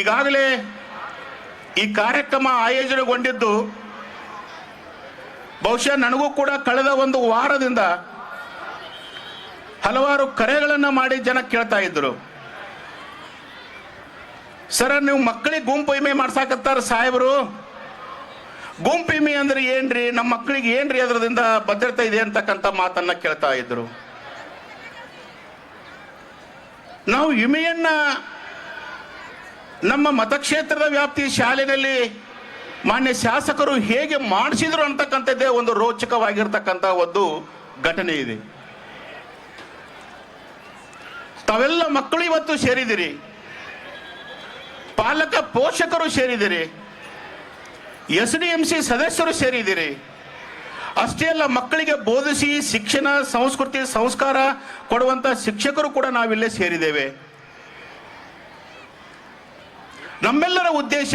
ಈಗಾಗಲೇ ಈ ಕಾರ್ಯಕ್ರಮ ಆಯೋಜನೆಗೊಂಡಿದ್ದು, ಬಹುಶಃ ನನಗೂ ಕೂಡ ಕಳೆದ ಒಂದು ವಾರದಿಂದ ಹಲವಾರು ಕರೆಗಳನ್ನು ಮಾಡಿ ಜನ ಕೇಳ್ತಾ ಇದ್ರು. ಸರ, ನೀವು ಮಕ್ಕಳಿಗೆ ಗುಂಪು ವಿಮೆ ಮಾಡ್ಸಾಕತ್ತಾರ ಸಾಹೇಬರು? ಗುಂಪು ವಿಮೆ ಅಂದ್ರೆ ಏನ್ರಿ? ನಮ್ಮ ಮಕ್ಕಳಿಗೆ ಏನ್ರಿ ಅದರದಿಂದ ಭದ್ರತೆ ಇದೆ ಅಂತಕ್ಕಂಥ ಮಾತನ್ನ ಕೇಳ್ತಾ ಇದ್ರು. ನಾವು ವಿಮೆಯನ್ನ ನಮ್ಮ ಮತಕ್ಷೇತ್ರದ ವ್ಯಾಪ್ತಿ ಶಾಲೆಯಲ್ಲಿ ಮಾನ್ಯ ಶಾಸಕರು ಹೇಗೆ ಮಾಡಿಸಿದ್ರು ಅಂತಕ್ಕಂಥದ್ದೇ ಒಂದು ರೋಚಕವಾಗಿರ್ತಕ್ಕಂಥ ಒಂದು ಘಟನೆ ಇದೆ. ತಾವೆಲ್ಲ ಮಕ್ಕಳು ಇವತ್ತು ಸೇರಿದಿರಿ ಪಾಲಕ ಪೋಷಕರು ಸೇರಿದಿರಿ ಎಸ್ ಡಿ ಎಂ ಸಿ ಸದಸ್ಯರು ಸೇರಿದಿರಿ ಅಷ್ಟೇ ಅಲ್ಲ ಮಕ್ಕಳಿಗೆ ಬೋಧಿಸಿ ಶಿಕ್ಷಣ, ಸಂಸ್ಕೃತಿ, ಸಂಸ್ಕಾರ ಕೊಡುವಂತ ಶಿಕ್ಷಕರು ಕೂಡ ನಾವಿಲ್ಲೇ ಸೇರಿದ್ದೇವೆ. ನಮ್ಮೆಲ್ಲರ ಉದ್ದೇಶ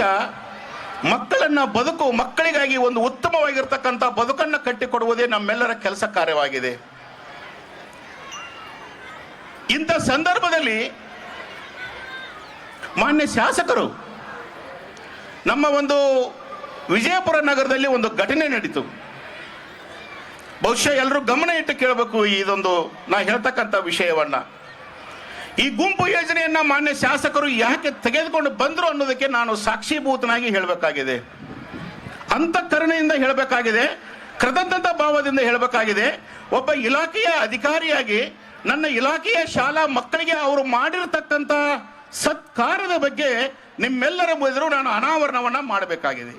ಮಕ್ಕಳನ್ನ ಬದುಕು, ಮಕ್ಕಳಿಗಾಗಿ ಒಂದು ಉತ್ತಮವಾಗಿರ್ತಕ್ಕಂಥ ಬದುಕನ್ನು ಕಟ್ಟಿಕೊಡುವುದೇ ನಮ್ಮೆಲ್ಲರ ಕೆಲಸ ಕಾರ್ಯವಾಗಿದೆ. ಇಂಥ ಸಂದರ್ಭದಲ್ಲಿ ಮಾನ್ಯ ಶಾಸಕರು, ನಮ್ಮ ಒಂದು ವಿಜಯಪುರ ನಗರದಲ್ಲಿ ಒಂದು ಘಟನೆ ನಡೀತು. ಬಹುಶಃ ಎಲ್ಲರೂ ಗಮನ ಇಟ್ಟು ಕೇಳಬೇಕು ಇದೊಂದು, ನಾ ಹೇಳ್ತಕ್ಕಂಥ ವಿಷಯವನ್ನ. ಈ ಗುಂಪು ಯೋಜನೆಯನ್ನ ಮಾನ್ಯ ಶಾಸಕರು ಯಾಕೆ ತೆಗೆದುಕೊಂಡು ಬಂದರು ಅನ್ನೋದಕ್ಕೆ ನಾನು ಸಾಕ್ಷಿಭೂತನಾಗಿ ಹೇಳಬೇಕಾಗಿದೆ. ಅಂತಃಕರಣೆಯಿಂದ ಹೇಳಬೇಕಾಗಿದೆ ಕೃತಜ್ಞತಾ ಭಾವದಿಂದ ಹೇಳಬೇಕಾಗಿದೆ. ಒಬ್ಬ ಇಲಾಖೆಯ ಅಧಿಕಾರಿಯಾಗಿ ನನ್ನ ಇಲಾಖೆಯ ಶಾಲಾ ಮಕ್ಕಳಿಗೆ ಅವರು ಮಾಡಿರತಕ್ಕಂಥ ಸತ್ಕಾರದ ಬಗ್ಗೆ ನಿಮ್ಮೆಲ್ಲರ ಎದುರು ನಾನು ಅನಾವರಣವನ್ನ ಮಾಡಬೇಕಾಗಿದೆ.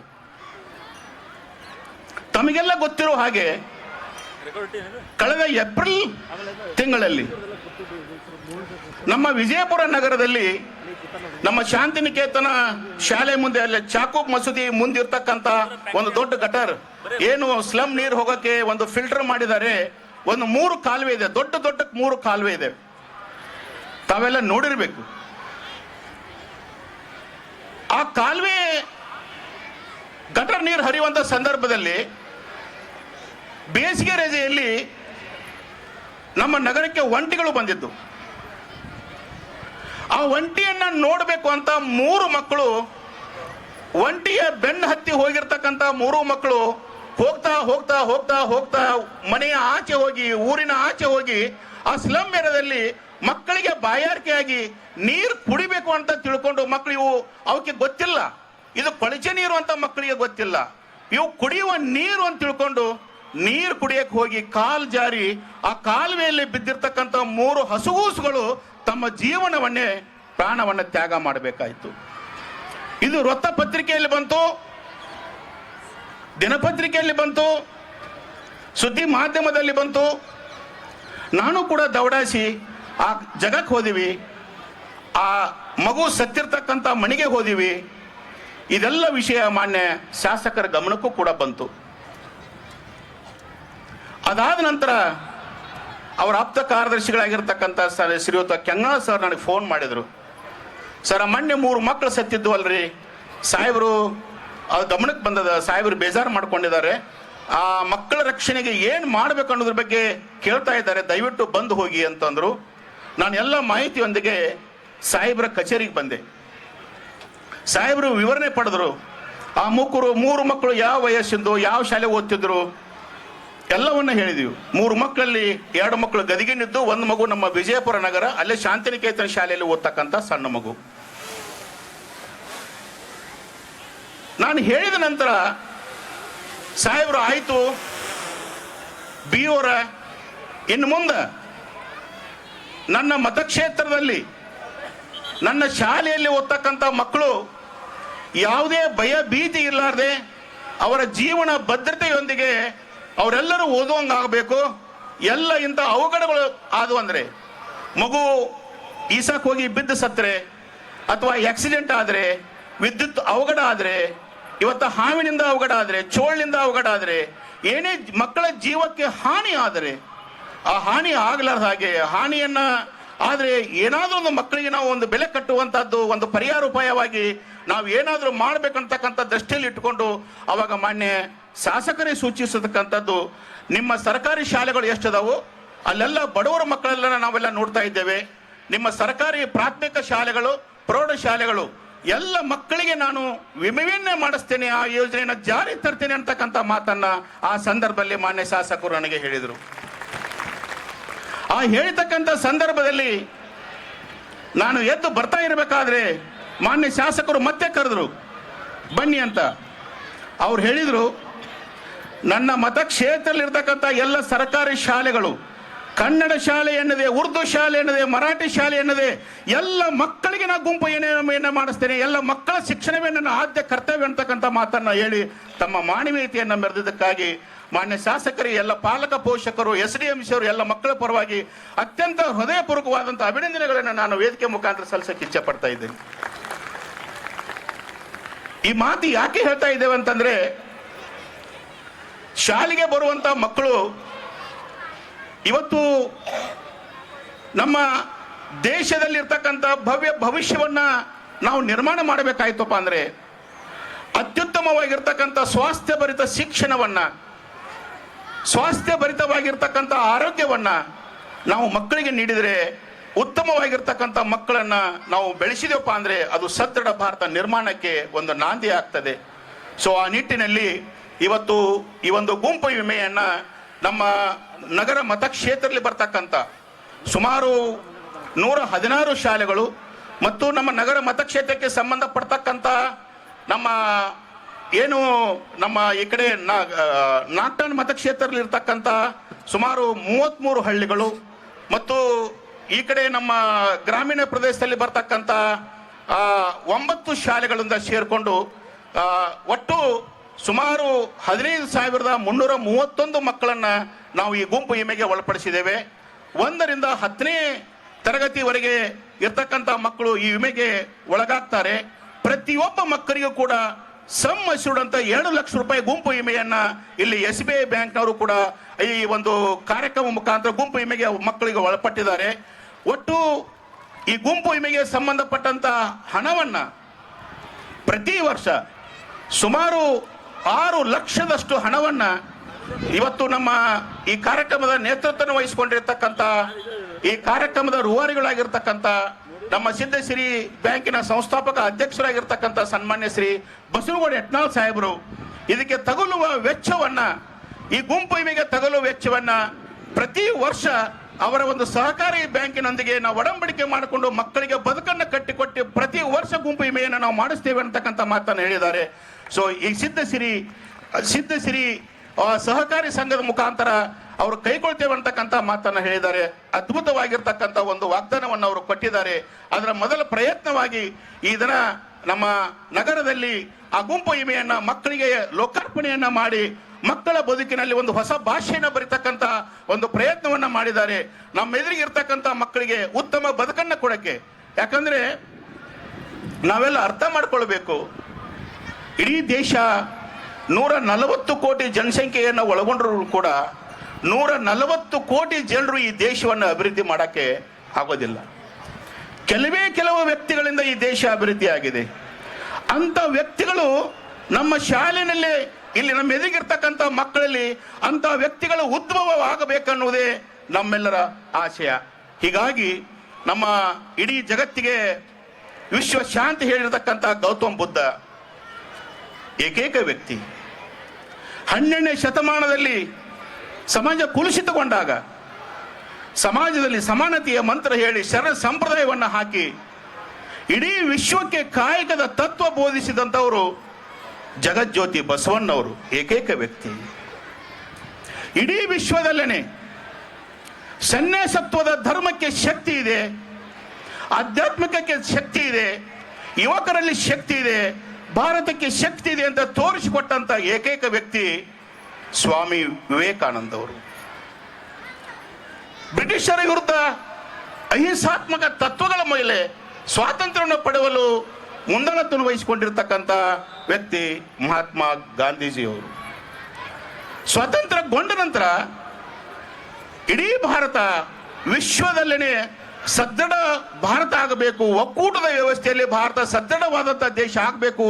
ತಮಗೆಲ್ಲ ಗೊತ್ತಿರೋ ಹಾಗೆ ಕಳೆದ ಏಪ್ರಿಲ್ ತಿಂಗಳಲ್ಲಿ ನಮ್ಮ ವಿಜಯಪುರ ನಗರದಲ್ಲಿ ನಮ್ಮ ಶಾಂತಿನಿಕೇತನ ಶಾಲೆ ಮುಂದೆ, ಅಲ್ಲಿ ಚಾಕೂಬ್ ಮಸೂದಿ ಮುಂದಿರ್ತಕ್ಕಂತ ಒಂದು ದೊಡ್ಡ ಗಟರ್. ಏನು ಸ್ಲಮ್ ನೀರು ಹೋಗಕ್ಕೆ ಒಂದು ಫಿಲ್ಟರ್ ಮಾಡಿದ್ದಾರೆ. ಒಂದು ಮೂರು ಕಾಲುವೆ ಇದೆ. ದೊಡ್ಡ ದೊಡ್ಡ ಮೂರು ಕಾಲುವೆ ಇದೆ. ತಾವೆಲ್ಲ ನೋಡಿರ್ಬೇಕು. ಆ ಕಾಲುವೆ ಗಟರ್ ನೀರು ಹರಿಯುವಂತ ಸಂದರ್ಭದಲ್ಲಿ ಬೇಸಿಗೆ ರಜೆಯಲ್ಲಿ ನಮ್ಮ ನಗರಕ್ಕೆ ಒಂಟಿಗಳು ಬಂದಿದ್ದು. ಆ ಒಂಟಿಯನ್ನ ನೋಡಬೇಕು ಅಂತ ಮೂರು ಮಕ್ಕಳು, ಒಂಟಿಯ ಬೆನ್ನು ಹತ್ತಿ ಹೋಗಿರ್ತಕ್ಕಂಥ ಮೂರು ಮಕ್ಕಳು ಹೋಗ್ತಾ ಹೋಗ್ತಾ ಹೋಗ್ತಾ ಹೋಗ್ತಾ ಮನೆಯ ಆಚೆ ಹೋಗಿ, ಊರಿನ ಆಚೆ ಹೋಗಿ ಆ ಸ್ಲಮ್ ಏರಿಯಾದಲ್ಲಿ ಮಕ್ಕಳಿಗೆ ಬಾಯಾರಿಕೆಯಾಗಿ ನೀರು ಕುಡಿಬೇಕು ಅಂತ ತಿಳ್ಕೊಂಡು ಮಕ್ಕಳು ಇವು ಅವಕ್ಕೆ ಗೊತ್ತಿಲ್ಲ. ಇದು ಕೊಳಚೆ ನೀರು ಅಂತ ಮಕ್ಕಳಿಗೆ ಗೊತ್ತಿಲ್ಲ. ಇವು ಕುಡಿಯುವ ನೀರು ಅಂತ ತಿಳ್ಕೊಂಡು ನೀರು ಕುಡಿಯಕ್ಕೆ ಹೋಗಿ ಕಾಲ್ ಜಾರಿ, ಆ ಕಾಲುವೆಯಲ್ಲಿ ಬಿದ್ದಿರ್ತಕ್ಕಂಥ ಮೂರು ಹಸುಗೂಸುಗಳು ತಮ್ಮ ಜೀವನವನ್ನೇ, ಪ್ರಾಣವನ್ನು ತ್ಯಾಗ ಮಾಡಬೇಕಾಯಿತು. ಇದು ವೃತ್ತ ಪತ್ರಿಕೆಯಲ್ಲಿ ಬಂತು, ದಿನಪತ್ರಿಕೆಯಲ್ಲಿ ಬಂತು, ಸುದ್ದಿ ಮಾಧ್ಯಮದಲ್ಲಿ ಬಂತು. ನಾನು ಕೂಡ ದೌಡಾಸಿ ಆ ಜಗಕ್ಕೆ ಹೋದಿವಿ, ಆ ಮಗು ಸತ್ತಿರ್ತಕ್ಕಂಥ ಮಣಿಗೆ ಹೋದಿವಿ. ಇದೆಲ್ಲ ವಿಷಯ ಮಾನ್ಯ ಶಾಸಕರ ಗಮನಕ್ಕೂ ಕೂಡ ಬಂತು. ಅದಾದ ನಂತರ ಅವರ ಆಪ್ತ ಕಾರ್ಯದರ್ಶಿಗಳಾಗಿರ್ತಕ್ಕಂಥ ಸರ್ ಶ್ರೀಯುತ ಕೆಂಗಣ ಸರ್ ನನಗೆ ಫೋನ್ ಮಾಡಿದರು. ಸರ್ ಮೊನ್ನೆ ಮೂರು ಮಕ್ಕಳು ಸತ್ತಿದ್ದು ಅಲ್ರಿ. ಸಾಹೇಬರು ಅದು ಗಮನಕ್ಕೆ ಬಂದದ, ಸಾಹೇಬರು ಬೇಜಾರು ಮಾಡ್ಕೊಂಡಿದ್ದಾರೆ. ಆ ಮಕ್ಕಳ ರಕ್ಷಣೆಗೆ ಏನು ಮಾಡಬೇಕು ಅನ್ನೋದ್ರ ಬಗ್ಗೆ ಕೇಳ್ತಾ ಇದ್ದಾರೆ. ದಯವಿಟ್ಟು ಬಂದು ಹೋಗಿ ಅಂತಂದರು. ನಾನು ಎಲ್ಲ ಮಾಹಿತಿಯೊಂದಿಗೆ ಸಾಹೇಬರ ಕಚೇರಿಗೆ ಬಂದೆ. ಸಾಹೇಬರು ವಿವರಣೆ ಪಡೆದ್ರು. ಆ ಮೂಕರು, ಮೂರು ಮಕ್ಕಳು ಯಾವ ವಯಸ್ಸಿಂದು, ಯಾವ ಶಾಲೆ ಓದ್ತಿದ್ರು ಎಲ್ಲವನ್ನ ಹೇಳಿದೀವಿ. ಮೂರು ಮಕ್ಕಳಲ್ಲಿ ಎರಡು ಮಕ್ಕಳು ಗದಿಗಿನಿದ್ದು, ಒಂದು ಮಗು ನಮ್ಮ ವಿಜಯಪುರ ನಗರ, ಅಲ್ಲೇ ಶಾಂತಿನಿಕೇತನ ಶಾಲೆಯಲ್ಲಿ ಓದ್ತಕ್ಕಂಥ ಸಣ್ಣ ಮಗು. ನಾನು ಹೇಳಿದ ನಂತರ ಸಾಹೇಬ್ರು, ಆಯಿತು ಬಿ ಇನ್ನು ಮುಂದೆ ನನ್ನ ಮತಕ್ಷೇತ್ರದಲ್ಲಿ, ನನ್ನ ಶಾಲೆಯಲ್ಲಿ ಓದ್ತಕ್ಕಂಥ ಮಕ್ಕಳು ಯಾವುದೇ ಭಯ ಭೀತಿ ಇರಲಾರ್ದೆ ಅವರ ಜೀವನ ಭದ್ರತೆಯೊಂದಿಗೆ ಅವರೆಲ್ಲರೂ ಓದುವಂಗಾಗಬೇಕು. ಎಲ್ಲ ಇಂಥ ಅವಘಡಗಳು ಆದವು ಅಂದರೆ, ಮಗು ಈಸಕ್ಕೆ ಹೋಗಿ ಬಿದ್ದು ಸತ್ತರೆ ಅಥವಾ ಆಕ್ಸಿಡೆಂಟ್ ಆದರೆ, ವಿದ್ಯುತ್ ಅವಘಡ ಆದರೆ, ಇವತ್ತು ಹಾವಿನಿಂದ ಅವಘಡ ಆದರೆ, ಚೋಳಿನಿಂದ ಅವಘಡ ಆದರೆ, ಏನೇ ಮಕ್ಕಳ ಜೀವಕ್ಕೆ ಹಾನಿ ಆದರೆ, ಆ ಹಾನಿ ಆಗಲಾರ್ದ ಹಾಗೆ ಹಾನಿಯನ್ನ ಆದರೆ ಏನಾದರೂ ಒಂದು ಮಕ್ಕಳಿಗೆ ನಾವು ಒಂದು ಬೆಲೆ ಕಟ್ಟುವಂಥದ್ದು ಒಂದು ಪರಿಹಾರ ಉಪಾಯವಾಗಿ ನಾವು ಏನಾದರೂ ಮಾಡ್ಬೇಕಂತಕ್ಕಂಥ ದೃಷ್ಟಿಯಲ್ಲಿ ಇಟ್ಟುಕೊಂಡು ಅವಾಗ ಮಾನ್ಯ ಶಾಸಕರೇ ಸೂಚಿಸತಕ್ಕಂಥದ್ದು, ನಿಮ್ಮ ಸರ್ಕಾರಿ ಶಾಲೆಗಳು ಎಷ್ಟಿದಾವೋ? ಅಲ್ಲೆಲ್ಲ ಬಡವರ ಮಕ್ಕಳೆಲ್ಲ ನಾವೆಲ್ಲ ನೋಡ್ತಾ ಇದ್ದೇವೆ. ನಿಮ್ಮ ಸರ್ಕಾರಿ ಪ್ರಾಥಮಿಕ ಶಾಲೆಗಳು, ಪ್ರೌಢ ಶಾಲೆಗಳು, ಎಲ್ಲ ಮಕ್ಕಳಿಗೆ ನಾನು ವಿಮೆಯನ್ನೇ ಮಾಡಿಸ್ತೇನೆ, ಆ ಯೋಜನೆಯನ್ನು ಜಾರಿ ತರ್ತೇನೆ ಅಂತಕ್ಕಂಥ ಮಾತನ್ನ ಆ ಸಂದರ್ಭದಲ್ಲಿ ಮಾನ್ಯ ಶಾಸಕರು ನನಗೆ ಹೇಳಿದರು. ಆ ಹೇಳಿರ್ತಕ್ಕಂಥ ಸಂದರ್ಭದಲ್ಲಿ ನಾನು ಎದ್ದು ಬರ್ತಾ ಇರಬೇಕಾದ್ರೆ ಮಾನ್ಯ ಶಾಸಕರು ಮತ್ತೆ ಕರೆದ್ರು, ಬನ್ನಿ ಅಂತ. ಅವ್ರು ಹೇಳಿದರು, ನನ್ನ ಮತಕ್ಷೇತ್ರದಲ್ಲಿರ್ತಕ್ಕಂಥ ಎಲ್ಲ ಸರ್ಕಾರಿ ಶಾಲೆಗಳು, ಕನ್ನಡ ಶಾಲೆ ಎನ್ನದೆ, ಉರ್ದು ಶಾಲೆ ಎನ್ನದೆ, ಮರಾಠಿ ಶಾಲೆ ಎನ್ನದೆ, ಎಲ್ಲ ಮಕ್ಕಳಿಗೆ ನಾ ಗುಂಪು ಏನೇನ ಮಾಡಿಸ್ತೇನೆ, ಎಲ್ಲ ಮಕ್ಕಳ ಶಿಕ್ಷಣವೇ ನನ್ನ ಆದ್ಯ ಕರ್ತವ್ಯ ಅಂತಕ್ಕಂಥ ಮಾತನ್ನ ಹೇಳಿ ತಮ್ಮ ಮಾನವೀಯತೆಯನ್ನು ಮೆರೆದಿದ್ದಕ್ಕಾಗಿ ಮಾನ್ಯ ಶಾಸಕರು, ಎಲ್ಲ ಪಾಲಕ ಪೋಷಕರು ಎಸ್ ಡಿ ಎಂ ಸಿ ಎಲ್ಲ ಮಕ್ಕಳ ಪರವಾಗಿ ಅತ್ಯಂತ ಹೃದಯಪೂರ್ವಕವಾದಂಥ ಅಭಿನಂದನೆಗಳನ್ನು ನಾನು ವೇದಿಕೆ ಮುಖಾಂತರ ಸಲ್ಲಿಸಕ್ಕೆ ಇಚ್ಛೆ ಪಡ್ತಾ ಇದ್ದೇನೆ. ಈ ಮಾತು ಯಾಕೆ ಹೇಳ್ತಾ ಇದ್ದೇವೆ ಅಂತಂದ್ರೆ, ಶಾಲೆಗೆ ಬರುವಂತ ಮಕ್ಕಳು ಇವತ್ತು ನಮ್ಮ ದೇಶದಲ್ಲಿರ್ತಕ್ಕಂಥ ಭವ್ಯ ಭವಿಷ್ಯವನ್ನ ನಾವು ನಿರ್ಮಾಣ ಮಾಡಬೇಕಾಯ್ತಪ್ಪ ಅಂದ್ರೆ, ಅತ್ಯುತ್ತಮವಾಗಿರ್ತಕ್ಕಂಥ ಸ್ವಾಸ್ಥ್ಯ ಭರಿತ ಶಿಕ್ಷಣವನ್ನ ಸ್ವಾಸ್ಥ್ಯ ಭರಿತವಾಗಿರ್ತಕ್ಕಂಥ ಆರೋಗ್ಯವನ್ನ ನಾವು ಮಕ್ಕಳಿಗೆ ನೀಡಿದರೆ ಉತ್ತಮವಾಗಿರ್ತಕ್ಕಂಥ ಮಕ್ಕಳನ್ನ ನಾವು ಬೆಳೆಸಿದೆವಪ್ಪ ಅಂದ್ರೆ ಅದು ಸದೃಢ ಭಾರತ ನಿರ್ಮಾಣಕ್ಕೆ ಒಂದು ನಾಂದಿ ಆಗ್ತದೆ. ಸೊ ಆ ನಿಟ್ಟಿನಲ್ಲಿ ಇವತ್ತು ಈ ಒಂದು ಗುಂಪು ವಿಮೆಯನ್ನ ನಮ್ಮ ನಗರ ಮತಕ್ಷೇತ್ರದಲ್ಲಿ ಬರ್ತಕ್ಕಂಥ ಸುಮಾರು ನೂರ ಹದಿನಾರು ಶಾಲೆಗಳು ಮತ್ತು ನಮ್ಮ ನಗರ ಮತಕ್ಷೇತ್ರಕ್ಕೆ ಸಂಬಂಧಪಡ್ತಕ್ಕಂಥ ನಮ್ಮ ಏನು ನಮ್ಮ ಈ ಕಡೆ ನಾಟನ್ ಮತಕ್ಷೇತ್ರದಲ್ಲಿ ಇರ್ತಕ್ಕಂಥ ಸುಮಾರು ಮೂವತ್ತ್ಮೂರು ಹಳ್ಳಿಗಳು ಮತ್ತು ಈ ಕಡೆ ನಮ್ಮ ಗ್ರಾಮೀಣ ಪ್ರದೇಶದಲ್ಲಿ ಬರ್ತಕ್ಕಂಥ ಆ, ಒಂಬತ್ತು ಶಾಲೆಗಳಿಂದ ಸೇರಿಕೊಂಡು ಒಟ್ಟು ಸುಮಾರು ಹದಿನೈದು ಸಾವಿರದ ಮುನ್ನೂರ ಮೂವತ್ತೊಂದು ಮಕ್ಕಳನ್ನ ನಾವು ಈ ಗುಂಪು ವಿಮೆಗೆ ಒಳಪಡಿಸಿದ್ದೇವೆ. ಒಂದರಿಂದ ಹತ್ತನೇ ತರಗತಿವರೆಗೆ ಇರ್ತಕ್ಕಂಥ ಮಕ್ಕಳು ಈ ವಿಮೆಗೆ ಒಳಗಾಗ್ತಾರೆ. ಪ್ರತಿಯೊಬ್ಬ ಮಕ್ಕಳಿಗೂ ಕೂಡ ಸಮ್ ಅಶ್ಯೂರ್ಡ್ ಅಂತ ಎರಡು ಲಕ್ಷ ರೂಪಾಯಿ ಗುಂಪು ವಿಮೆಯನ್ನ ಇಲ್ಲಿ ಎಸ್ ಬಿ ಐ ಬ್ಯಾಂಕ್ನವರು ಕೂಡ ಈ ಒಂದು ಕಾರ್ಯಕ್ರಮ ಮುಖಾಂತರ ಗುಂಪು ವಿಮೆಗೆ ಮಕ್ಕಳಿಗೆ ಒಳಪಟ್ಟಿದ್ದಾರೆ. ಒಟ್ಟು ಈ ಗುಂಪು ವಿಮೆಗೆ ಸಂಬಂಧಪಟ್ಟಂತ ಹಣವನ್ನ ಪ್ರತಿ ವರ್ಷ ಸುಮಾರು ಆರು ಲಕ್ಷದಷ್ಟು ಹಣವನ್ನ ಇವತ್ತು ನಮ್ಮ ಈ ಕಾರ್ಯಕ್ರಮದ ನೇತೃತ್ವ ವಹಿಸಿಕೊಂಡಿರ್ತಕ್ಕಂಥ ಈ ಕಾರ್ಯಕ್ರಮದ ರೂವಾರಿಗಳಾಗಿರ್ತಕ್ಕಂಥ ನಮ್ಮ ಸಿದ್ಧಶ್ರೀ ಬ್ಯಾಂಕಿನ ಸಂಸ್ಥಾಪಕ ಅಧ್ಯಕ್ಷರಾಗಿರ್ತಕ್ಕಂಥ ಸನ್ಮಾನ್ಯ ಶ್ರೀ ಬಸವಗೌಡ ಯಟ್ನಾಳ್ ಸಾಹೇಬರು. ಇದಕ್ಕೆ ತಗುಲುವ ವೆಚ್ಚವನ್ನ ಈ ಗುಂಪು ವಿಮೆಗೆ ತಗಲುವ ವೆಚ್ಚವನ್ನ ಪ್ರತಿ ವರ್ಷ ಅವರ ಒಂದು ಸಹಕಾರಿ ಬ್ಯಾಂಕಿನೊಂದಿಗೆ ನಾವು ಒಡಂಬಡಿಕೆ ಮಾಡಿಕೊಂಡು ಮಕ್ಕಳಿಗೆ ಬದುಕನ್ನು ಕಟ್ಟಿಕೊಟ್ಟು ಪ್ರತಿ ವರ್ಷ ಗುಂಪು ವಿಮೆಯನ್ನು ನಾವು ಮಾಡಿಸ್ತೇವೆ ಅಂತಕ್ಕಂಥ ಮಾತನ್ನು ಹೇಳಿದ್ದಾರೆ. ಸೊ ಈ ಸಿದ್ಧಸಿರಿ ಆ, ಸಹಕಾರಿ ಸಂಘದ ಮುಖಾಂತರ ಅವರು ಕೈಗೊಳ್ತೇವೆ ಅಂತಕ್ಕಂಥ ಮಾತನ್ನು ಹೇಳಿದ್ದಾರೆ. ಅದ್ಭುತವಾಗಿರ್ತಕ್ಕಂಥ ಒಂದು ವಾಗ್ದಾನವನ್ನು ಅವರು ಕೊಟ್ಟಿದ್ದಾರೆ. ಅದರ ಮೊದಲ ಪ್ರಯತ್ನವಾಗಿ ಈ ದಿನ ನಮ್ಮ ನಗರದಲ್ಲಿ ಆ ಗುಂಪು ವಿಮೆಯನ್ನ ಮಕ್ಕಳಿಗೆ ಲೋಕಾರ್ಪಣೆಯನ್ನ ಮಾಡಿ, ಮಕ್ಕಳ ಬದುಕಿನಲ್ಲಿ ಒಂದು ಹೊಸ ಭಾಷೆಯನ್ನು ಬರೀತಕ್ಕಂಥ ಒಂದು ಪ್ರಯತ್ನವನ್ನ ಮಾಡಿದ್ದಾರೆ. ನಮ್ಮ ಎದುರಿಗೆ ಇರ್ತಕ್ಕಂಥ ಮಕ್ಕಳಿಗೆ ಉತ್ತಮ ಬದುಕನ್ನ ಕೊಡಕ್ಕೆ. ಯಾಕಂದ್ರೆ ನಾವೆಲ್ಲ ಅರ್ಥ ಮಾಡ್ಕೊಳ್ಬೇಕು. ಇಡೀ ದೇಶ ನೂರ ನಲವತ್ತು ಕೋಟಿ ಜನಸಂಖ್ಯೆಯನ್ನು ಒಳಗೊಂಡರೂ ಕೂಡ ನೂರ ನಲವತ್ತು ಕೋಟಿ ಜನರು ಈ ದೇಶವನ್ನು ಅಭಿವೃದ್ಧಿ ಮಾಡೋಕ್ಕೆ ಆಗೋದಿಲ್ಲ. ಕೆಲವೇ ಕೆಲವು ವ್ಯಕ್ತಿಗಳಿಂದ ಈ ದೇಶ ಅಭಿವೃದ್ಧಿ ಆಗಿದೆ. ಅಂಥ ವ್ಯಕ್ತಿಗಳು ನಮ್ಮ ಶಾಲೆಯಲ್ಲಿ ಇಲ್ಲಿ ನಮ್ಮ ಎದುರಿಗಿರ್ತಕ್ಕಂಥ ಮಕ್ಕಳಲ್ಲಿ ಅಂಥ ವ್ಯಕ್ತಿಗಳು ಉದ್ಭವವಾಗಬೇಕನ್ನುವುದೇ ನಮ್ಮೆಲ್ಲರ ಆಶಯ. ಹೀಗಾಗಿ ನಮ್ಮ ಇಡೀ ಜಗತ್ತಿಗೆ ವಿಶ್ವ ಶಾಂತಿ ಹೇಳಿರ್ತಕ್ಕಂಥ ಗೌತಮ್ ಬುದ್ಧ ಏಕೈಕ ವ್ಯಕ್ತಿ. ಹನ್ನೆರಡನೇ ಶತಮಾನದಲ್ಲಿ ಸಮಾಜ ಕುಲುಷಿತಗೊಂಡಾಗ ಸಮಾಜದಲ್ಲಿ ಸಮಾನತೆಯ ಮಂತ್ರ ಹೇಳಿ ಶರಣ ಸಂಪ್ರದಾಯವನ್ನು ಹಾಕಿ ಇಡೀ ವಿಶ್ವಕ್ಕೆ ಕಾಯಕದ ತತ್ವ ಬೋಧಿಸಿದಂಥವರು ಜಗಜ್ಯೋತಿ ಬಸವಣ್ಣವರು ಏಕೈಕ ವ್ಯಕ್ತಿ. ಇಡೀ ವಿಶ್ವದಲ್ಲೇನೆ ಸನ್ಯಾಸತ್ವದ ಧರ್ಮಕ್ಕೆ ಶಕ್ತಿ ಇದೆ, ಆಧ್ಯಾತ್ಮಿಕಕ್ಕೆ ಶಕ್ತಿ ಇದೆ, ಯುವಕರಲ್ಲಿ ಶಕ್ತಿ ಇದೆ, ಭಾರತಕ್ಕೆ ಶಕ್ತಿ ಇದೆ ಅಂತ ತೋರಿಸಿಕೊಟ್ಟಂತ ಏಕೈಕ ವ್ಯಕ್ತಿ ಸ್ವಾಮಿ ವಿವೇಕಾನಂದ ಅವರು ಬ್ರಿಟಿಷರ ವಿರುದ್ಧ ಅಹಿಂಸಾತ್ಮಕ ತತ್ವಗಳ ಮೇಲೆ ಸ್ವಾತಂತ್ರ್ಯವನ್ನು ಪಡೆಯಲು ಮುಂದಾಳತ್ವವನ್ನು ವಹಿಸಿಕೊಂಡಿರ್ತಕ್ಕಂಥ ವ್ಯಕ್ತಿ ಮಹಾತ್ಮ ಗಾಂಧೀಜಿಯವರು. ಸ್ವಾತಂತ್ರ್ಯಗೊಂಡ ನಂತರ ಇಡೀ ಭಾರತ ವಿಶ್ವದಲ್ಲೇನೆ ಸದೃಢ ಭಾರತ ಆಗಬೇಕು, ಒಕ್ಕೂಟದ ವ್ಯವಸ್ಥೆಯಲ್ಲಿ ಭಾರತ ಸದೃಢವಾದಂತಹ ದೇಶ ಆಗಬೇಕು.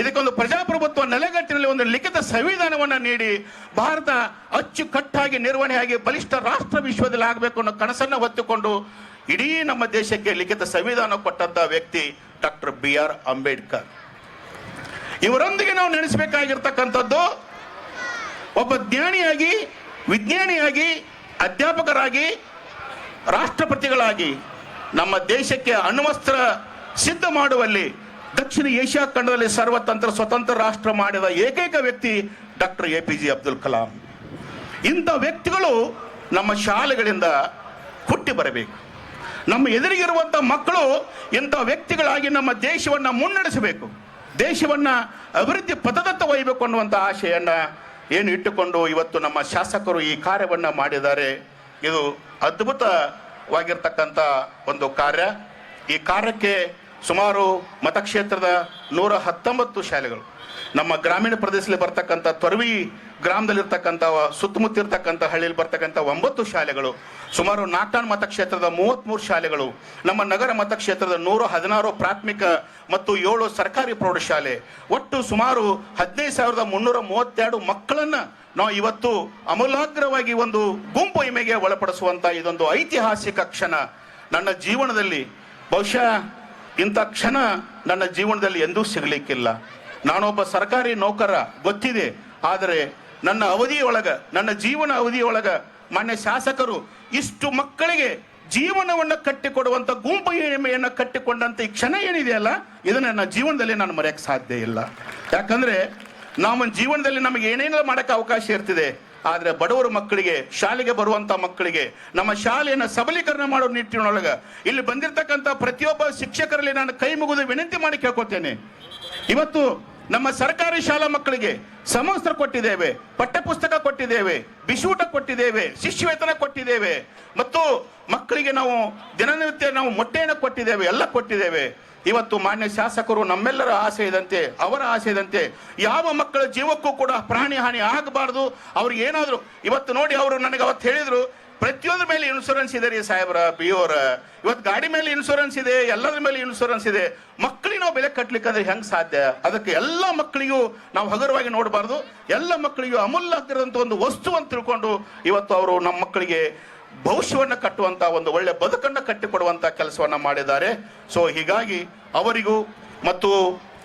ಇದಕ್ಕೊಂದು ಪ್ರಜಾಪ್ರಭುತ್ವ ನೆಲೆಗಟ್ಟಿನಲ್ಲಿ ಒಂದು ಲಿಖಿತ ಸಂವಿಧಾನವನ್ನು ನೀಡಿ ಭಾರತ ಅಚ್ಚುಕಟ್ಟಾಗಿ ನಿರ್ವಹಣೆಯಾಗಿ ಬಲಿಷ್ಠ ರಾಷ್ಟ್ರ ವಿಶ್ವದಲ್ಲಿ ಆಗಬೇಕು ಅನ್ನೋ ಕನಸನ್ನು ಹೊತ್ತುಕೊಂಡು ಇಡೀ ನಮ್ಮ ದೇಶಕ್ಕೆ ಲಿಖಿತ ಸಂವಿಧಾನ ಕೊಟ್ಟಂತ ವ್ಯಕ್ತಿ ಡಾಕ್ಟರ್ ಬಿ ಆರ್ ಅಂಬೇಡ್ಕರ್. ಇವರೊಂದಿಗೆ ನಾವು ನೆನೆಸಬೇಕಾಗಿರ್ತಕ್ಕಂಥದ್ದು ಒಬ್ಬ ಜ್ಞಾನಿಯಾಗಿ, ವಿಜ್ಞಾನಿಯಾಗಿ, ಅಧ್ಯಾಪಕರಾಗಿ ರಾಷ್ಟ್ರಪತಿಗಳಾಗಿ ನಮ್ಮ ದೇಶಕ್ಕೆ ಅಣ್ವಸ್ತ್ರ ಸಿದ್ಧ ಮಾಡುವಲ್ಲಿ ದಕ್ಷಿಣ ಏಷ್ಯಾ ಖಂಡದಲ್ಲಿ ಸರ್ವತಂತ್ರ ಸ್ವತಂತ್ರ ರಾಷ್ಟ್ರ ಮಾಡಿದ ಏಕೈಕ ವ್ಯಕ್ತಿ doctor A P J Abdul Kalam. ಇಂಥ ವ್ಯಕ್ತಿಗಳು ನಮ್ಮ ಶಾಲೆಗಳಿಂದ ಹುಟ್ಟಿ ಬರಬೇಕು. ನಮ್ಮ ಎದುರಿಗಿರುವಂಥ ಮಕ್ಕಳು ಇಂಥ ವ್ಯಕ್ತಿಗಳಾಗಿ ನಮ್ಮ ದೇಶವನ್ನು ಮುನ್ನಡೆಸಬೇಕು. ದೇಶವನ್ನು ಅಭಿವೃದ್ಧಿ ಪಥದತ್ತ ಒಯ್ಯಬೇಕು ಅನ್ನುವಂಥ ಆಶೆಯನ್ನು ಏನು ಇಟ್ಟುಕೊಂಡು ಇವತ್ತು ನಮ್ಮ ಶಾಸಕರು ಈ ಕಾರ್ಯವನ್ನು ಮಾಡಿದ್ದಾರೆ. ಇದು ಅದ್ಭುತವಾಗಿರ್ತಕ್ಕಂಥ ಒಂದು ಕಾರ್ಯ. ಈ ಕಾರ್ಯಕ್ಕೆ ಸುಮಾರು ಮತಕ್ಷೇತ್ರದ ನೂರ ಹತ್ತೊಂಬತ್ತು ಶಾಲೆಗಳು. ನಮ್ಮ ಗ್ರಾಮೀಣ ಪ್ರದೇಶದಲ್ಲಿ ಬರ್ತಕ್ಕಂಥ ತೊರವಿ ಗ್ರಾಮದಲ್ಲಿರ್ತಕ್ಕಂಥ ಸುತ್ತಮುತ್ತ ಇರ್ತಕ್ಕಂಥ ಹಳ್ಳಿಯಲ್ಲಿ ಬರ್ತಕ್ಕಂಥ ಒಂಬತ್ತು ಶಾಲೆಗಳು, ಸುಮಾರು ನಾಟಾನ್ ಮತಕ್ಷೇತ್ರದ ಮೂವತ್ತ್ಮೂರು ಶಾಲೆಗಳು, ನಮ್ಮ ನಗರ ಮತಕ್ಷೇತ್ರದ ನೂರ ಹದಿನಾರು ಪ್ರಾಥಮಿಕ ಮತ್ತು ಏಳು ಸರ್ಕಾರಿ ಪ್ರೌಢಶಾಲೆ, ಒಟ್ಟು ಸುಮಾರು ಹದಿನೈದು ಸಾವಿರದ ಮುನ್ನೂರ ಮೂವತ್ತೆರಡು ಮಕ್ಕಳನ್ನ ನಾವು ಇವತ್ತು ಅಮೂಲಾಗ್ರವಾಗಿ ಒಂದು ಗುಂಪು ಇಮೆಗೆ ಒಳಪಡಿಸುವಂತ ಇದೊಂದು ಐತಿಹಾಸಿಕ ಕ್ಷಣ. ನನ್ನ ಜೀವನದಲ್ಲಿ ಬಹುಶಃ ಇಂಥ ಕ್ಷಣ ನನ್ನ ಜೀವನದಲ್ಲಿ ಎಂದೂ ಸಿಗಲಿಕ್ಕಿಲ್ಲ. ನಾನೊಬ್ಬ ಸರ್ಕಾರಿ ನೌಕರ, ಗೊತ್ತಿದೆ. ಆದರೆ ನನ್ನ ಅವಧಿಯೊಳಗ, ನನ್ನ ಜೀವನ ಅವಧಿಯೊಳಗ ಮಾನ್ಯ ಶಾಸಕರು ಇಷ್ಟು ಮಕ್ಕಳಿಗೆ ಜೀವನವನ್ನು ಕಟ್ಟಿಕೊಡುವಂಥ ಗುಂಪು ಹಿರಿಮೆಯನ್ನು ಕಟ್ಟಿಕೊಂಡಂತ ಈ ಕ್ಷಣ ಏನಿದೆಯಲ್ಲ ಇದನ್ನು ನನ್ನ ಜೀವನದಲ್ಲಿ ನಾನು ಮರೆಯಕ್ಕೆ ಸಾಧ್ಯ ಇಲ್ಲ. ಯಾಕಂದ್ರೆ ನಮ್ಮ ಜೀವನದಲ್ಲಿ ನಮಗೆ ಏನೇನೋ ಮಾಡಕ್ಕೆ ಅವಕಾಶ ಇರ್ತಿದೆ ಆದ್ರೆ ಬಡವರ ಮಕ್ಕಳಿಗೆ, ಶಾಲೆಗೆ ಬರುವಂಥ ಮಕ್ಕಳಿಗೆ, ನಮ್ಮ ಶಾಲೆಯನ್ನು ಸಬಲೀಕರಣ ಮಾಡೋ ನಿಟ್ಟಿನೊಳಗೆ ಇಲ್ಲಿ ಬಂದಿರತಕ್ಕಂಥ ಪ್ರತಿಯೊಬ್ಬ ಶಿಕ್ಷಕರಲ್ಲಿ ನಾನು ಕೈ ಮುಗಿದು ವಿನಂತಿ ಮಾಡಿ ಕೇಳ್ಕೊತೇನೆ. ಇವತ್ತು ನಮ್ಮ ಸರ್ಕಾರಿ ಶಾಲಾ ಮಕ್ಕಳಿಗೆ ಸಮವಸ್ತ್ರ ಕೊಟ್ಟಿದ್ದೇವೆ, ಪಠ್ಯಪುಸ್ತಕ ಕೊಟ್ಟಿದ್ದೇವೆ, ಬಿಸಿಯೂಟ ಕೊಟ್ಟಿದ್ದೇವೆ, ಶಿಷ್ಯವೇತನ ಕೊಟ್ಟಿದ್ದೇವೆ, ಮತ್ತು ಮಕ್ಕಳಿಗೆ ನಾವು ದಿನನಿತ್ಯ ನಾವು ಮೊಟ್ಟೆಯನ್ನು ಕೊಟ್ಟಿದ್ದೇವೆ, ಎಲ್ಲ ಕೊಟ್ಟಿದ್ದೇವೆ. ಇವತ್ತು ಮಾನ್ಯ ಶಾಸಕರು ನಮ್ಮೆಲ್ಲರ ಆಸೆ ಇದಂತೆ, ಅವರ ಆಸೆ ಇದಂತೆ, ಯಾವ ಮಕ್ಕಳ ಜೀವಕ್ಕೂ ಕೂಡ ಪ್ರಾಣಿ ಹಾನಿ ಆಗಬಾರ್ದು. ಅವ್ರಿಗೆ ಏನಾದರೂ, ಇವತ್ತು ನೋಡಿ ಅವರು ನನಗೆ ಅವತ್ತು ಹೇಳಿದ್ರು, ಪ್ರತಿಯೊಂದ್ರ ಮೇಲೆ ಇನ್ಶೂರೆನ್ಸ್ ಇದೆ ರೀ ಸಾಹೇಬ್ರ ಬಿಯೋರ ಇವತ್ತು ಗಾಡಿ ಮೇಲೆ ಇನ್ಶೂರೆನ್ಸ್ ಇದೆ, ಎಲ್ಲದ್ರ ಮೇಲೆ ಇನ್ಶೂರೆನ್ಸ್ ಇದೆ. ಮಕ್ಕಳಿಗೆ ನಾವು ಬೆಲೆ ಕಟ್ಟಲಿಕ್ಕೆ ಅಂದ್ರೆ ಹೆಂಗೆ ಸಾಧ್ಯ? ಅದಕ್ಕೆ ಎಲ್ಲ ಮಕ್ಕಳಿಗೂ ನಾವು ಹಗುರವಾಗಿ ನೋಡಬಾರ್ದು. ಎಲ್ಲ ಮಕ್ಕಳಿಗೂ ಅಮೂಲ್ಯ ಆಗಿರೋಂಥ ಒಂದು ವಸ್ತು ಅಂತ ತಿಳ್ಕೊಂಡು ಇವತ್ತು ಅವರು ನಮ್ಮ ಮಕ್ಕಳಿಗೆ ಭವಿಷ್ಯವನ್ನ ಕಟ್ಟುವಂಥ ಒಂದು ಒಳ್ಳೆ ಬದುಕನ್ನು ಕಟ್ಟಿಕೊಡುವಂತ ಕೆಲಸವನ್ನು ಮಾಡಿದ್ದಾರೆ. ಸೊ ಹೀಗಾಗಿ ಅವರಿಗೂ ಮತ್ತು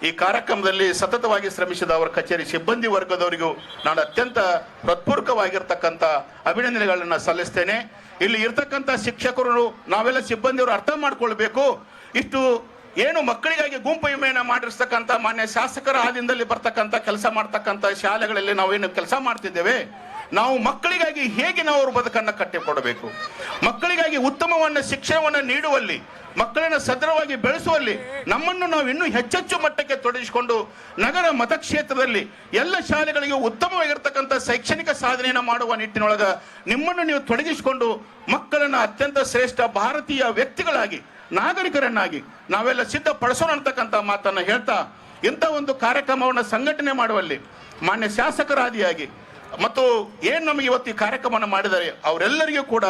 ಈ ಕಾರ್ಯಕ್ರಮದಲ್ಲಿ ಸತತವಾಗಿ ಶ್ರಮಿಸಿದ ಅವರ ಕಚೇರಿ ಸಿಬ್ಬಂದಿ ವರ್ಗದವರಿಗೂ ನಾನು ಅತ್ಯಂತ ಹೃತ್ಪೂರ್ವಕವಾಗಿರ್ತಕ್ಕಂಥ ಅಭಿನಂದನೆಗಳನ್ನು ಸಲ್ಲಿಸ್ತೇನೆ. ಇಲ್ಲಿ ಇರ್ತಕ್ಕಂಥ ಶಿಕ್ಷಕರು, ನಾವೆಲ್ಲ ಸಿಬ್ಬಂದಿಯವರು ಅರ್ಥ ಮಾಡ್ಕೊಳ್ಬೇಕು. ಇಷ್ಟು ಏನು ಮಕ್ಕಳಿಗಾಗಿ ಗುಂಪು ವಿಮೆಯನ್ನು ಮಾಡಿರ್ತಕ್ಕಂಥ ಮಾನ್ಯ ಶಾಸಕರ ಆದಿಂದಲ್ಲಿ ಬರ್ತಕ್ಕಂಥ ಕೆಲಸ ಮಾಡ್ತಕ್ಕಂಥ ಶಾಲೆಗಳಲ್ಲಿ ನಾವೇನು ಕೆಲಸ ಮಾಡ್ತಿದ್ದೇವೆ? ನಾವು ಮಕ್ಕಳಿಗಾಗಿ ಹೇಗೆ ನಾವು ಅವ್ರ ಬದುಕನ್ನು ಕಟ್ಟಿಕೊಡಬೇಕು? ಮಕ್ಕಳಿಗಾಗಿ ಉತ್ತಮವನ್ನ, ಶಿಕ್ಷಣವನ್ನು ನೀಡುವಲ್ಲಿ, ಮಕ್ಕಳನ್ನು ಸದೃಢವಾಗಿ ಬೆಳೆಸುವಲ್ಲಿ ನಮ್ಮನ್ನು ನಾವು ಇನ್ನೂ ಹೆಚ್ಚೆಚ್ಚು ಮಟ್ಟಕ್ಕೆ ತೊಡಗಿಸಿಕೊಂಡು ನಗರ ಮತಕ್ಷೇತ್ರದಲ್ಲಿ ಎಲ್ಲ ಶಾಲೆಗಳಿಗೆ ಉತ್ತಮವಾಗಿರ್ತಕ್ಕಂಥ ಶೈಕ್ಷಣಿಕ ಸಾಧನೆಯನ್ನು ಮಾಡುವ ನಿಟ್ಟಿನೊಳಗ ನಿಮ್ಮನ್ನು ನೀವು ತೊಡಗಿಸಿಕೊಂಡು ಮಕ್ಕಳನ್ನು ಅತ್ಯಂತ ಶ್ರೇಷ್ಠ ಭಾರತೀಯ ವ್ಯಕ್ತಿಗಳಾಗಿ, ನಾಗರಿಕರನ್ನಾಗಿ ನಾವೆಲ್ಲ ಸಿದ್ಧಪಡಿಸೋಣ ಅಂತಕ್ಕಂಥ ಮಾತನ್ನು ಹೇಳ್ತಾ ಇಂಥ ಒಂದು ಕಾರ್ಯಕ್ರಮವನ್ನು ಸಂಘಟನೆ ಮಾಡುವಲ್ಲಿ ಮಾನ್ಯ ಶಾಸಕರಾದಿಯಾಗಿ ಮತ್ತು ಏನು ನಮಗೆ ಇವತ್ತು ಈ ಕಾರ್ಯಕ್ರಮವನ್ನು ಮಾಡಿದ್ದಾರೆ, ಅವರೆಲ್ಲರಿಗೂ ಕೂಡ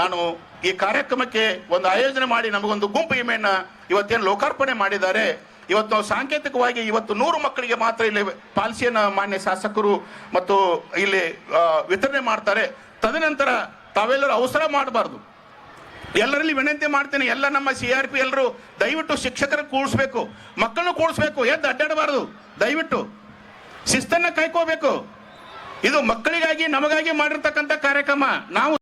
ನಾನು ಈ ಕಾರ್ಯಕ್ರಮಕ್ಕೆ ಒಂದು ಆಯೋಜನೆ ಮಾಡಿ ನಮಗೊಂದು ಗುಂಪು ಇಮೆಯನ್ನು ಇವತ್ತೇನು ಲೋಕಾರ್ಪಣೆ ಮಾಡಿದ್ದಾರೆ. ಇವತ್ತು ನಾವು ಸಾಂಕೇತಿಕವಾಗಿ ಇವತ್ತು ನೂರು ಮಕ್ಕಳಿಗೆ ಮಾತ್ರ ಇಲ್ಲಿ ಪಾಲಿಸಿಯನ್ನು ಮಾನ್ಯ ಶಾಸಕರು ಮತ್ತು ಇಲ್ಲಿ ವಿತರಣೆ ಮಾಡ್ತಾರೆ. ತದನಂತರ ತಾವೆಲ್ಲರೂ ಅವಸರ ಮಾಡಬಾರ್ದು. ಎಲ್ಲರಲ್ಲಿ ವಿನಂತಿ ಮಾಡ್ತೇನೆ, ಎಲ್ಲ ನಮ್ಮ ಸಿ ಆರ್ ಪಿ ಎಲ್ಲರೂ ದಯವಿಟ್ಟು ಶಿಕ್ಷಕರ ಕೂಡಿಸ್ಬೇಕು ಮಕ್ಕಳನ್ನು ಕೂಡಿಸ್ಬೇಕು ಎದ್ದು ಅಡ್ಡಾಡಬಾರ್ದು. ದಯವಿಟ್ಟು ಶಿಸ್ತನ್ನು ಕಾಯ್ಕೋಬೇಕು. ಇದು ಮಕ್ಕಳಿಗಾಗಿ ನಮಗಾಗಿ ಮಾಡಿರ್ತಕ್ಕಂಥ ಕಾರ್ಯಕ್ರಮ. ನಾವು